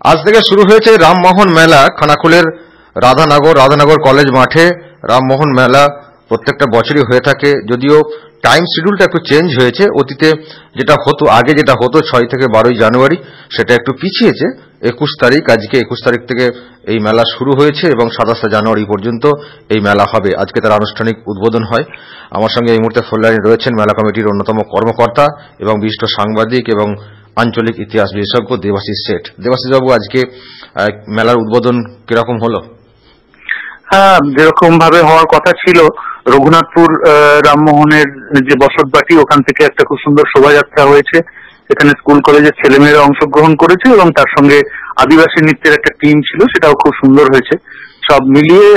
আজ থেকে শুরু হয়েছে রামমোহন মেলা খানাকুলের রাধানগর রাধানগর কলেজ মাঠে। রামমোহন মেলা প্রত্যেকটা বছরই হয়ে থাকে। যদিও টাইম শিডিউলটা একটু চেঞ্জ হয়েছে। অতীতে যেটা হতো, আগে যেটা হতো, ছয় থেকে বারোই জানুয়ারি, সেটা একটু পিছিয়েছে। একুশ তারিখ, আজকে একুশ তারিখ থেকে এই মেলা শুরু হয়েছে এবং সাতাশে জানুয়ারি পর্যন্ত এই মেলা হবে। আজকে তার আনুষ্ঠানিক উদ্বোধন হয়। আমার সঙ্গে এই মুহূর্তে ফোনলাইনে রয়েছেন মেলা কমিটির অন্যতম কর্মকর্তা এবং বিশিষ্ট সাংবাদিক এবং আঞ্চলিক ইতিহাস বিশেষজ্ঞ দেবাশিস শেঠ। দেবাশিস বাবু আজকে মেলার উদ্বোধন কীরকম হলো? হ্যাঁ যেরকম ভাবে হওয়ার কথা ছিল রঘুনাথপুর রামমোহনের যে বসতবাটি ওখান থেকে একটা খুব সুন্দর শোভাযাত্রা হয়েছে। এখানে স্কুল কলেজের ছেলেমেয়েরা অংশগ্রহণ করেছে এবং তার সঙ্গে আদিবাসী নৃত্যের একটা টিম ছিল সেটাও খুব সুন্দর হয়েছে। সব মিলিয়ে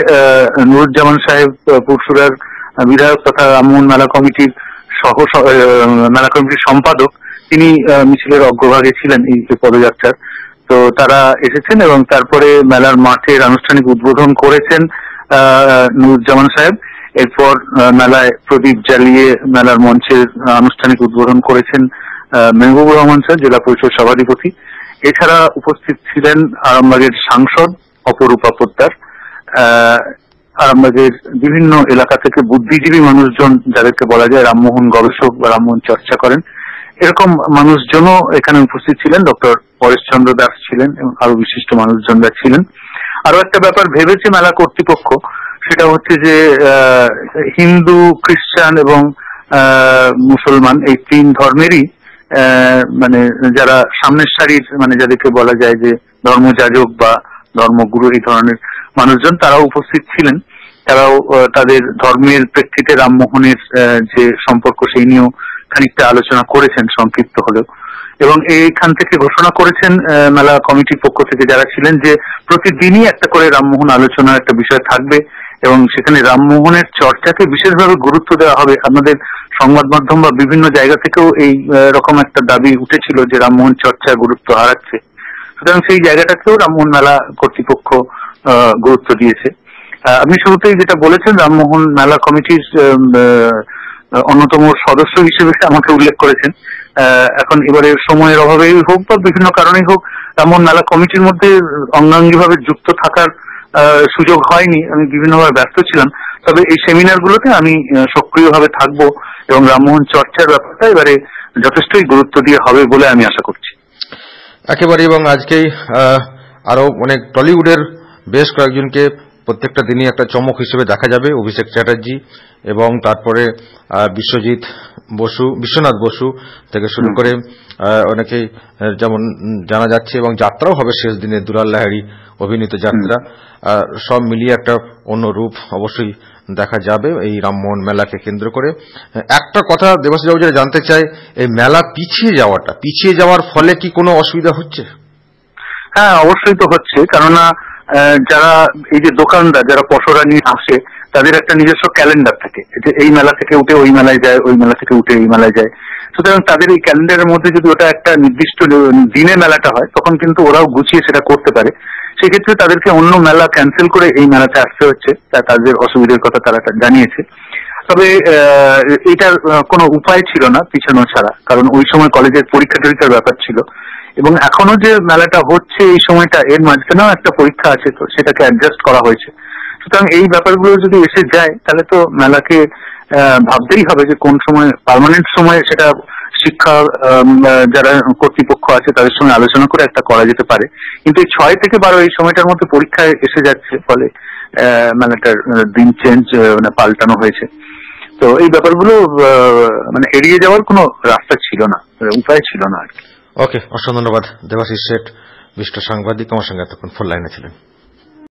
নুরুজ্জামান সাহেব আহ, বিধায়ক তথা রামমোহন মেলা কমিটির সহ মেলা কমিটির সম্পাদক তিনি মিছিলের অগ্রভাগে ছিলেন এই যে পদযাত্রার। তো তারা এসেছেন এবং তারপরে মেলার মাঠের আনুষ্ঠানিক উদ্বোধন করেছেন নুরুজ্জামান সাহেব। এরপর মেলায় প্রদীপ জ্বালিয়ে মেলার মঞ্চের আনুষ্ঠানিক উদ্বোধন করেছেন মেহবুবুর রহমান স্যার, জেলা পরিষদ সভাধিপতি। এছাড়া উপস্থিত ছিলেন আরামবাগের সাংসদ অপরূপা পোদ্দার। আরামবাগের বিভিন্ন এলাকা থেকে বুদ্ধিজীবী মানুষজন, যাদেরকে বলা যায় রামমোহন গবেষক বা রামমোহন চর্চা করেন। এরকম মানুষজনও এখানে উপস্থিত ছিলেন, ডক্টর পরেশচন্দ্র দাস ছিলেন এবং আরও বিশিষ্ট মানুষজনরা ছিলেন। আরও একটা ব্যাপার ভেবেছে মেলা কর্তৃপক্ষ, সেটা হচ্ছে যে হিন্দু, খ্রিস্টান এবং মুসলমান এই তিন ধর্মেরই মানে যারা সামনের সারির মানে যাদেরকে বলা যায় যে ধর্মযাজক বা ধর্মগুরু এই ধরনের মানুষজন, তারাও উপস্থিত ছিলেন। তারাও তাদের ধর্মের প্রেক্ষিতে রামমোহনের যে সম্পর্ক, সেই নিয়েও খানিকটা আলোচনা করেছেন সংক্ষিপ্ত হলেও। এবং এইখান থেকে ঘোষণা করেছেন মেলা কমিটির পক্ষ থেকে যারা ছিলেন যে প্রতিদিনই একটা করে রামমোহন আলোচনার একটা বিষয় থাকবে এবং সেখানে রামমোহনের চর্চাকে বিশেষভাবে গুরুত্ব দেওয়া হবে। আমাদের সংবাদ মাধ্যম বা বিভিন্ন জায়গা থেকেও এই রকম একটা দাবি উঠেছিল যে রামমোহন চর্চা গুরুত্ব হারাচ্ছে। সুতরাং সেই জায়গাটাকেও রামমোহন মেলা কর্তৃপক্ষ গুরুত্ব দিয়েছে। আপনি শুরুতেই যেটা বলেছেন, রামমোহন মেলা কমিটির অন্যতম সদস্য হিসেবে আমাকে উল্লেখ করেছেন। এখন এবারে সময়ের অভাবেই হোক বা বিভিন্ন কারণেই হোক রামমোহন মেলা কমিটির মধ্যে অঙ্গাঙ্গিভাবে যুক্ত থাকার সুযোগ হয়নি। আমি বিভিন্নভাবে ব্যস্ত ছিলাম। তবে এই সেমিনার গুলোতে আমি সক্রিয়ভাবে থাকব এবং রামমোহন চর্চার ব্যাপারটা এবারে যথেষ্টই গুরুত্ব দিয়ে হবে বলে আমি আশা করছি। একেবারে এবং আজকেই আরও অনেক টলিউডের বেশ কয়েকজনকে প্রত্যেকটা দিনই একটা চমক হিসেবে দেখা যাবে অভিষেক চ্যাটার্জি এবং তারপরে বিশ্বজিৎ বসু বিশ্বনাথ বসু থেকে শুরু করে অনেকেই যেমন জানা যাচ্ছে এবং যাত্রাও হবে শেষ দিনে দুলাল লাহারি অভিনীত যাত্রা। সব মিলিয়ে একটা অন্য রূপ অবশ্যই দেখা যাবে এই রামমোহন মেলাকে কেন্দ্র করে। একটা কথা দেবাশী বাবু যেটা জানতে চাই এই মেলা পিছিয়ে যাওয়াটা পিছিয়ে যাওয়ার ফলে কি কোনো অসুবিধা হচ্ছে? হ্যাঁ অবশ্যই তো হচ্ছে। কেননা যারা এই যে দোকানদার, যারা পশরা নিয়ে আসে, তাদের একটা নিজস্ব ক্যালেন্ডার থাকে। যে এই মেলা থেকে উঠে ওই মেলায় যায়, ওই মেলা থেকে উঠে এই মেলায় যায়। সুতরাং তাদের এই ক্যালেন্ডারের মধ্যে যদি ওটা একটা নির্দিষ্ট দিনে মেলাটা হয়, তখন কিন্তু ওরাও গুছিয়ে সেটা করতে পারে। সেক্ষেত্রে তাদেরকে অন্য মেলা ক্যান্সেল করে এই মেলাতে আসতে হচ্ছে। তাদের অসুবিধার কথা তারা জানিয়েছে। তবে এটার কোনো উপায় ছিল না পিছানো ছাড়া। কারণ ওই সময় কলেজের পরীক্ষা টরীক্ষার ব্যাপার ছিল। এবং এখনও যে মেলাটা হচ্ছে এই সময়টা, এর মাঝখানেও একটা পরীক্ষা আছে তো, সেটাকে অ্যাডজাস্ট করা হয়েছে। সুতরাং এই ব্যাপারগুলো যদি এসে যায়, তাহলে তো মেলাকে ভাবতেই হবে যে কোন সময় পার্মানেন্ট সময় সেটা শিক্ষা যারা কর্তৃপক্ষ আছে, তাদের সঙ্গে আলোচনা করে একটা করা যেতে পারে। কিন্তু এই ছয় থেকে বারো এই সময়টার মধ্যে পরীক্ষায় এসে যাচ্ছে, ফলে মেলাটার দিন চেঞ্জ মানে পাল্টানো হয়েছে। তো এই ব্যাপারগুলো মানে এড়িয়ে যাওয়ার কোনো রাস্তা ছিল না, উপায় ছিল না আর কি। ওকে অসংখ্য ধন্যবাদ। দেবাশিষ শেঠ, বিশিষ্ট সাংবাদিক, আমার সঙ্গে এতক্ষণ ফোন লাইনে ছিলেন।